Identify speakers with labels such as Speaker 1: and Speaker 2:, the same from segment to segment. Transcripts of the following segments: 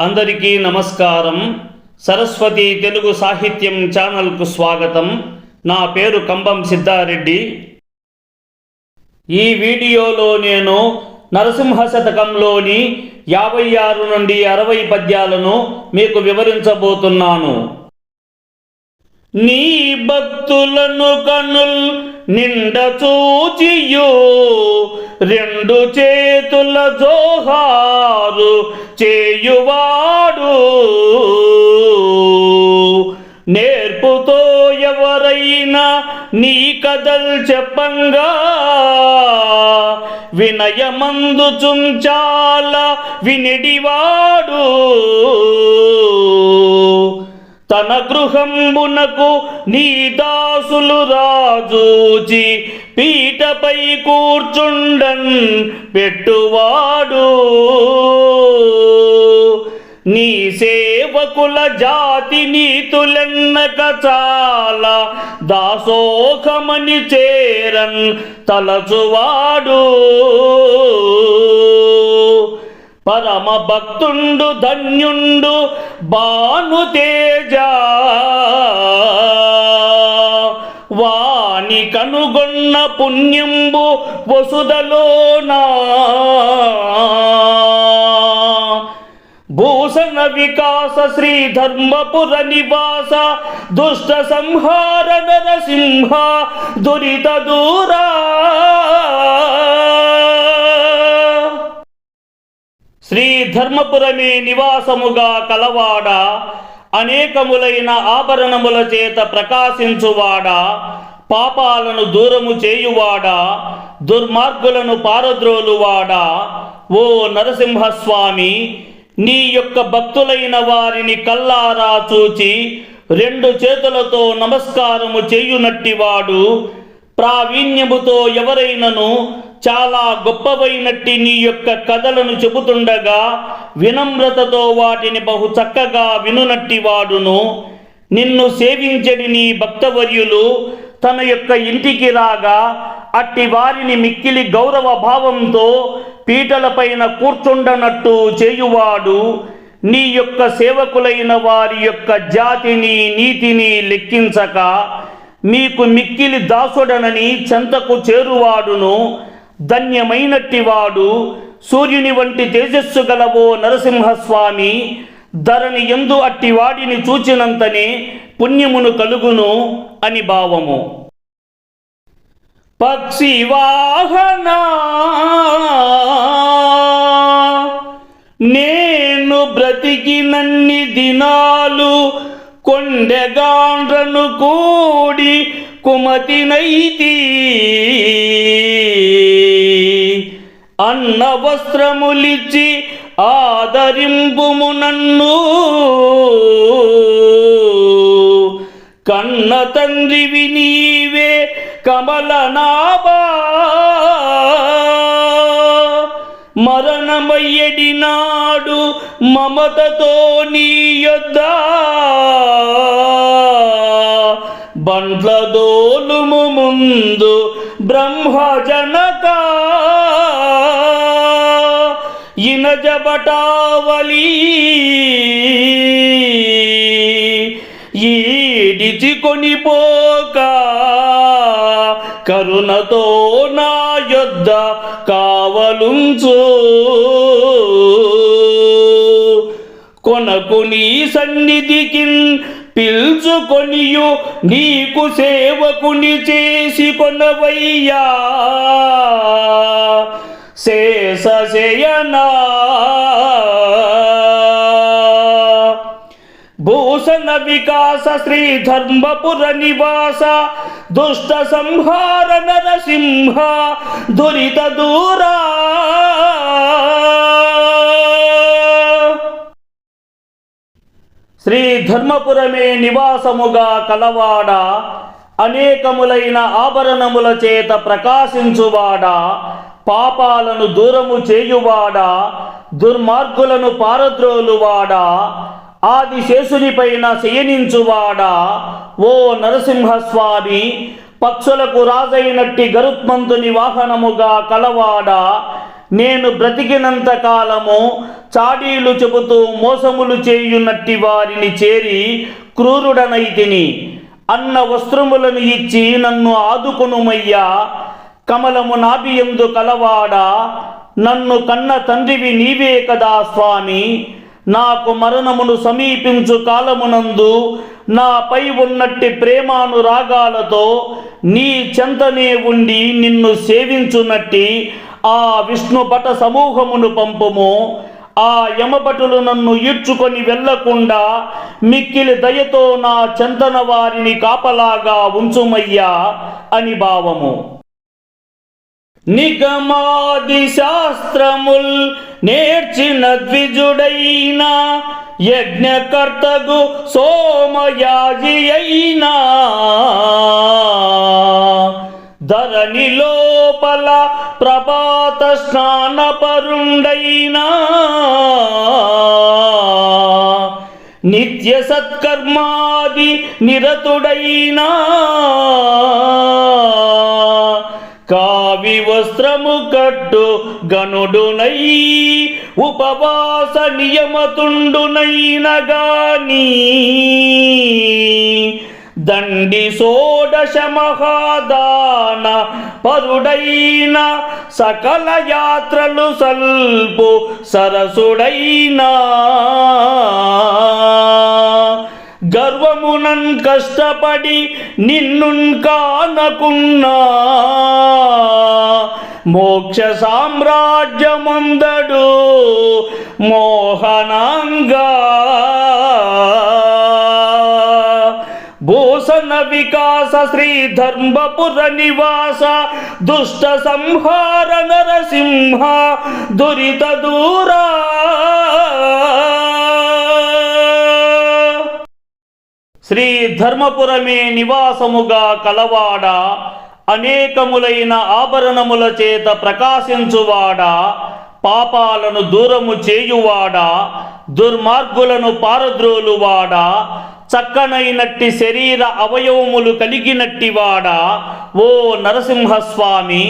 Speaker 1: అందరికీ నమస్కారం. సరస్వతి తెలుగు సాహిత్యం ఛానల్కు స్వాగతం. నా పేరు కంబం సిద్ధారెడ్డి. ఈ వీడియోలో నేను నరసింహ శతకంలోని యాభై ఆరు నుండి అరవై పద్యాలను మీకు వివరించబోతున్నాను. నీ భక్తులను కనుల్ నిండ చూచియు రెండు చేతుల జోహారు చేయువాడు. నేర్పుతో ఎవరైనా నీ కథల్ చెప్పంగా వినయమందు చుంచాల వినిడివాడు. తన గృహంబునకు నీ దాసులు రాజూచి పీటపై కూర్చుండన్ పెట్టువాడు. నీ సేవకుల జాతి నీతులెన్నక చాలా దాసోఖమని చేరన్ తలచువాడు. పరమ భక్తుండు ధన్యుండు బాను తేజ. వాని కనుగొన్న పుణ్యంబు వసుదలోనా భూషణ వికాస శ్రీ ధర్మపుర నివాస దుష్ట సంహార నరసింహ దురిత దూరా. శ్రీ ధర్మపురమే నివాసముగా కలవాడ? అనేకములైన ఆభరణముల చేత ప్రకాశించువాడా? పాపాలను దూరము చేయువాడా? దుర్మార్గులను పారద్రోలువాడా? ఓ నరసింహస్వామి నీ యొక్క భక్తులైన వారిని కల్లారా చూచి రెండు చేతులతో నమస్కారము చేయునట్టివాడు ప్రావీణ్యముతో ఎవరైనను చాలా గొప్పవైనట్టి నీ యొక్క కథలను చెబుతుండగా వినమ్రతతో వాటిని బహు చక్కగా వినునట్టి వాడును నిన్ను సేవించడి నీ భక్తవర్యులు తన యొక్క ఇంటికి రాగా అట్టి వారిని మిక్కిలి గౌరవ భావంతో పీటలపైన కూర్చుండనట్టు చేయువాడు. నీ యొక్క సేవకులైన వారి యొక్క జాతిని నీతిని లెక్కించక మీకు మిక్కిలి దాసుడనని చెంతకు చేరువాడును. ధన్యమైనట్టివాడు సూర్యుని వంటి తేజస్సు గలవో నరసింహస్వామి. ధరణి ఎందు అట్టి వాడిని చూచినంతనే పుణ్యమును కలుగును అని భావము. పక్షి వాహన నేను బ్రతికినన్ని దినాలు కొండెగాండ్రను కూడి కుమతినైతి. అన్న వస్త్రములిచ్చి ఆదరింపుము నన్ను. కన్న తండ్రివి నీవే కమలనాభా. మరణమయ్యడి నాడు మమతతో నీ యొద్దా. బండ్ల దోలుము ముందు బ్రహ్మజనక. ఇనజబటావలి ఈడిచి కొనిపోక కరుణతో నా యొద్ద కావలుంచు. కొనకు నీ సన్నిధికి పిల్చుకొనియు నీకు సేవకుని చేసి కొనవయ్యా. శేషయనా భూషణ వికాస శ్రీ ధర్మపుర నివాస దుష్ట సంహార నరసింహ దురిత దూరా. ధర్మపురమే నివాసముగా కలవాడ. అనేకములైన ఆభరణముల చేత ప్రకాశించువాడా. పాపాలను దూరము చేయువాడా. దుర్మార్గులను పారద్రోలువాడా. ఆదిశేషునిపైన శయనించువాడా. ఓ నరసింహస్వామి పక్షులకు రాజైనట్టి గరుత్మంతుని వాహనముగా కలవాడా. నేను బ్రతికినంత కాలము చాడీలు చెబుతూ మోసములు చేయునట్టి వారిని చేరి క్రూరుడనైతిని అన్న వస్త్రములను ఇచ్చి నన్ను ఆదుకొనుమయ్యా. కమలము నాభియందు కలవాడా? నన్ను కన్న తండ్రివి నీవే కదా స్వామి. నాకు మరణమును సమీపించు కాలమునందు నాపై ఉన్నట్టి ప్రేమానురాగాలతో నీ చెంతనే ఉండి నిన్ను సేవించునట్టి ఆ విష్ణు భట సమూహమును పంపము. ఆ యమభటులు నన్ను ఈడ్చుకొని వెళ్ళకుండా మిక్కిలి దయతో నా చందన వారిని కాపలాగా ఉంచుమయ్యా అని భావము. నిగమాది శాస్త్రముల్ నేర్చిన ద్విజుడైన యజ్ఞకర్తగు సోమయాజి అయినా. ధరణి లోపల ప్రభాత స్నానపరుండైనా. నిత్య సత్కర్మాది నిరతుడైనా. కావి వస్త్రము కట్టు గనుడునై ఉపవాస నియమతుండునైన గానీ దండి షోడశ మహాదాన పరుడైన సకల యాత్రలు సల్పు సరసుడైనా. గర్వమునన్ కష్టపడి నిన్నున్ కానకున్నా. మోక్ష సామ్రాజ్యమందడు మోహనాంగా. శ్రీ ధర్మపుర నివాస దుష్ట సంహార నరసింహ దురిత దూరా. శ్రీ ధర్మపురమే నివాసముగా కలవాడ అనేకములైన ఆభరణముల చేత ప్రకాశించువాడా పాపాలను దూరము చేయువాడా దుర్మార్గులను పారద్రోలువాడా చక్కనైనట్టి శరీర అవయవములు కలిగినట్టివాడా ఓ నరసింహస్వామి.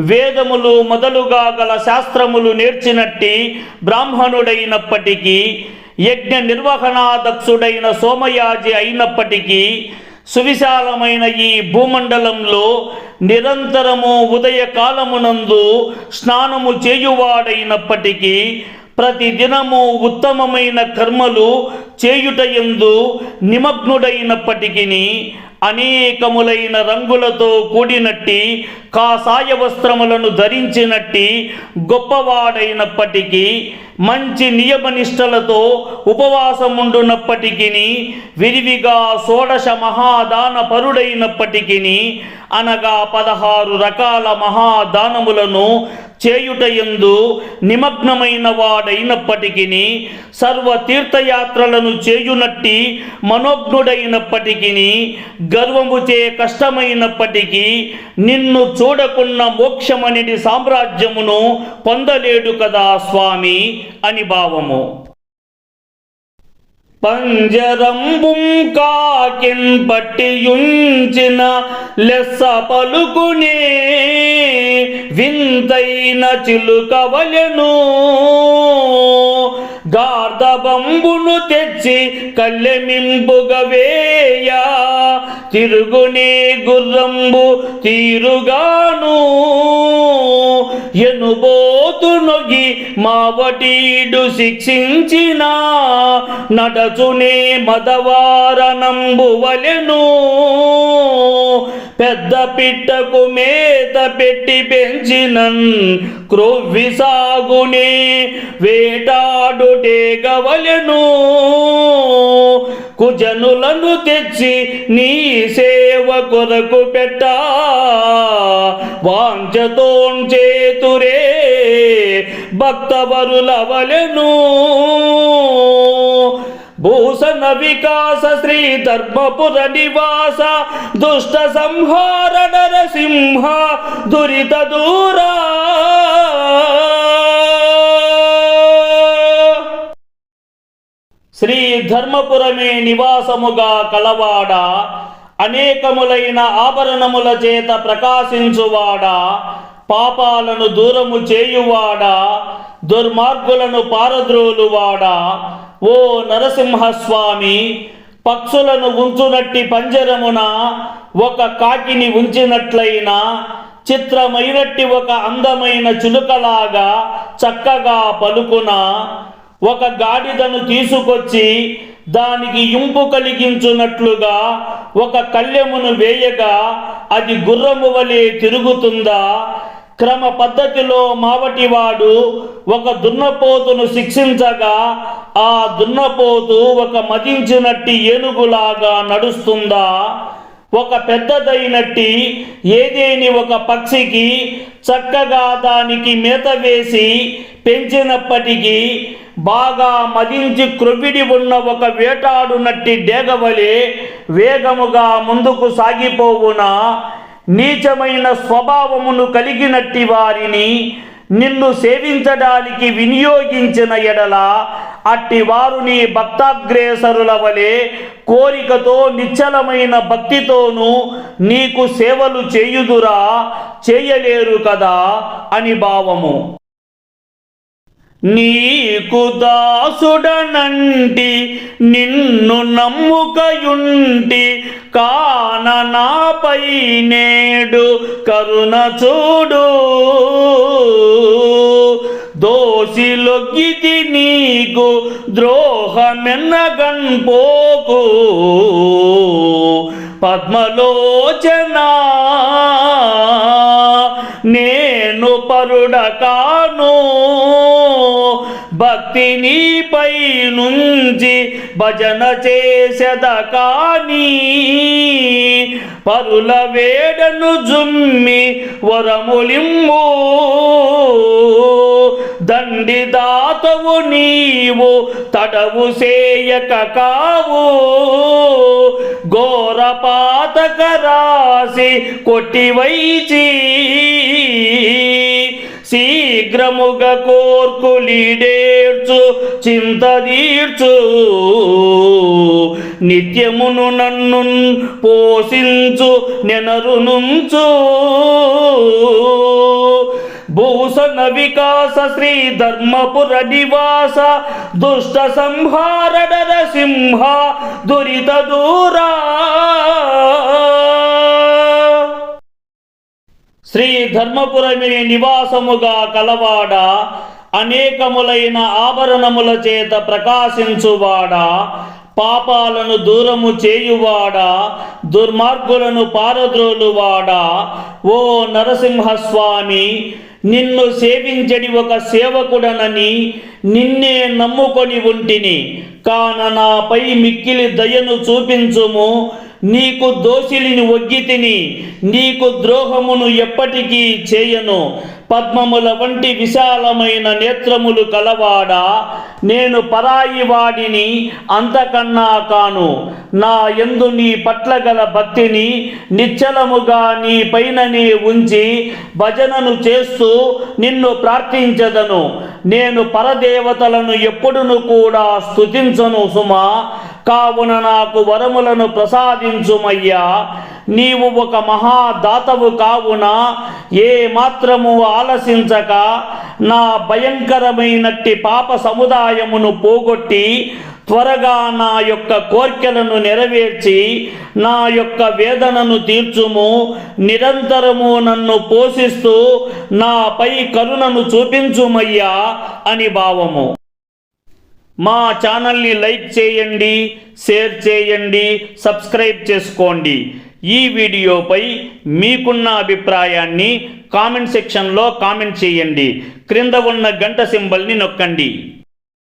Speaker 1: వేదములు మొదలుగా గల శాస్త్రములు నేర్చినట్టి బ్రాహ్మణుడైనప్పటికీ యజ్ఞ నిర్వహణాదక్షుడైన సోమయాజి అయినప్పటికీ సువిశాలమైన ఈ భూమండలంలో నిరంతరము ఉదయకాలమునందు స్నానము చేయువాడైనప్పటికీ ప్రతిదినము ఉత్తమమైన కర్మలు చేయుటయందు నిమగ్నుడైనప్పటికీ అనేకములైన రంగులతో కూడినట్టి కాషాయ వస్త్రములను ధరించినట్టి గొప్పవాడైనప్పటికీ మంచి నియమనిష్టలతో ఉపవాసముండునప్పటికీ విరివిగా షోడశ మహాదాన పరుడైనప్పటికీ అనగా పదహారు రకాల మహాదానములను చేయుటయందు నిమగ్నమైన వాడైనప్పటికీ సర్వ తీర్థయాత్రలను చేయునట్టి మనోజ్ఞుడైనప్పటికీ గర్వముచే కష్టమైనప్పటికీ నిన్ను చూడకున్న మోక్షమనేటి సామ్రాజ్యమును పొందలేడు కదా స్వామి అని భావము. పంజరంబుం కాకిన్ పట్టియుంచిన లెస్స పలుకునే వింతైన చిలుకవలెను గార్ధబంబును తెచ్చి కళ్ళెమింపుగా వేయ తిరుగునే గుర్రంబు తీరుగాను ఎనుబోతు నొగి మావటీడు శిక్షించిన నడచునే మదవారనంబు పెద్ద పిట్టకు మేత పెట్టి పెంచినన్ క్రొవ్వి సాగునే వేటాడుటే గవలెను కుజనులను తెచ్చి నీ సేవ కొరకు పెట్ట వాంఛతోం చేతురే భక్తవరులవలెను. భూషణ వికాస శ్రీ ధర్మపుర నివాస దుష్ట సంహార నరసింహ దురిత దూరా. శ్రీ ధర్మపురమే నివాసముగా కలవాడ అనేకములైన ఆభరణముల చేత ప్రకాశించువాడా పాపాలను దూరము చేయువాడా? దుర్మార్గులను పారద్రోలువాడా? ఓ నరసింహస్వామి పక్షులను ఉంచునట్టి పంజరమున ఒక కాకిని ఉంచినట్లయినా చిత్రమైనట్టి ఒక అందమైన చిలుకలాగా చక్కగా పలుకున ఒక గాడిదను తీసుకొచ్చి దానికి ఇంపు కలిగించున్నట్లుగా ఒక కళ్యమును వేయగా అది గుర్రము వలె తిరుగుతుందా? క్రమ పద్ధతిలో మావటివాడు ఒక దున్నపోతును శిక్షించగా ఆ దున్నపోతు ఒక మదించినట్టి ఏనుగులాగా నడుస్తుందా? ఒక పెద్దదైనట్టి ఏదేని ఒక పక్షికి చక్కగా దానికి మేత వేసి పెంచినప్పటికీ బాగా మదించి క్రొవ్విడి ఉన్న ఒక వేటాడునట్టి డేగవలే వేగముగా ముందుకు సాగిపోవునా? నీచమైన స్వభావమును కలిగినట్టి వారిని నిన్ను సేవించడానికి వినియోగించిన ఎడల అట్టి వారు నీ భక్తాగ్రేసరుల వలె కోరికతో నిశ్చలమైన భక్తితోనూ నీకు సేవలు చేయుదురా చేయలేరు కదా అని భావము. నీకు దాసుడనంటి నిన్ను నమ్ముకయుంటి కాన నాపై నేడు కరుణ చూడు. దోషిలొగ్గితి నీకు ద్రోహమెన్నగన్ పోకు పద్మలోచనా నేను పరుడకా భక్తి నీపై నుంచి భజన చేసెద కానీ పరుల వేడను జుమ్మి వరములిమ్ము దండి దాతవు నీవు తడవు సేయక కావు ఘోర పాతక రాసి కొట్టివైచి శీఘ్రముగ కోర్కులీడేర్చు చింతదీర్చు నిత్యమును నన్ను పోషించు నెనరునుంచు భూషణ వికాస శ్రీ ధర్మపుర నివాస దుష్ట సంహార నరసింహ దురిత దూరా. శ్రీ ధర్మపురమే నివాసముగా కలవాడ అనేకములైన ఆభరణముల చేత ప్రకాశించువాడా పాపాలను దూరము చేయువాడా దుర్మార్గులను పారద్రోలువాడా. ఓ నరసింహస్వామి నిన్ను సేవించని ఒక సేవకుడనని నిన్నే నమ్ముకొని ఉంటిని. కాన నాపై మిక్కిలి దయను చూపించుము. నీకు దోషిలిని ఒగ్గితిని నీకు ద్రోహమును ఎప్పటికీ చేయను. పద్మముల వంటి విశాలమైన నేత్రములు కలవాడా? నేను పరాయి వాడిని అంతకన్నా కాను. నా ఎందు నీ పట్ల గల భక్తిని నిశ్చలముగా నీ పైననే ఉంచి భజనను చేస్తూ నిన్ను ప్రార్థించదను. నేను పరదేవతలను ఎప్పుడును కూడా స్థుతించను సుమా. కావున నాకు వరములను ప్రసాదించుమయ్యా. నీవు ఒక మహాదాతవు కావున ఏ మాత్రము ఆలసించక నా భయంకరమైనట్టి పాప సముదాయమును పోగొట్టి త్వరగా నా యొక్క కోర్కెలను నెరవేర్చి నా యొక్క వేదనను తీర్చుము. నిరంతరము నన్ను పోషిస్తూ నాపై కరుణను చూపించుమయ్యా అని భావము. మా ఛానల్ని లైక్ చేయండి షేర్ చేయండి సబ్స్క్రైబ్ చేసుకోండి. ఈ వీడియోపై మీకున్న అభిప్రాయాన్ని కామెంట్ సెక్షన్లో కామెంట్ చేయండి. క్రింద ఉన్న గంట సింబల్ని నొక్కండి.